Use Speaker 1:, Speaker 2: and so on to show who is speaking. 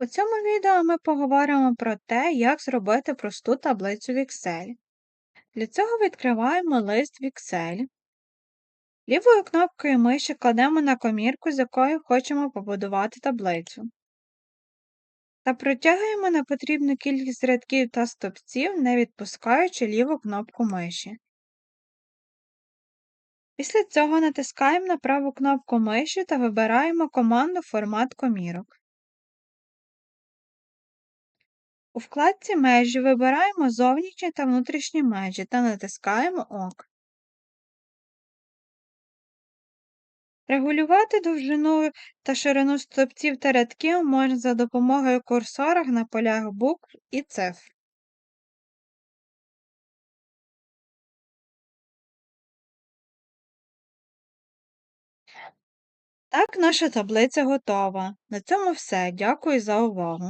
Speaker 1: У цьому відео ми поговоримо про те, як зробити просту таблицю в Excel. Для цього відкриваємо лист в Excel. Лівою кнопкою миші кладемо на комірку, з якою хочемо побудувати таблицю. Та протягуємо на потрібну кількість рядків та стовпців, не відпускаючи ліву кнопку миші. Після цього натискаємо на праву кнопку миші та вибираємо команду Формат комірок. У вкладці Межі вибираємо зовнішні та внутрішні межі та натискаємо ОК. Регулювати довжину та ширину стовпців та рядків можна за допомогою курсора на полях букв і цифр. Так, наша таблиця готова. На цьому все. Дякую за увагу.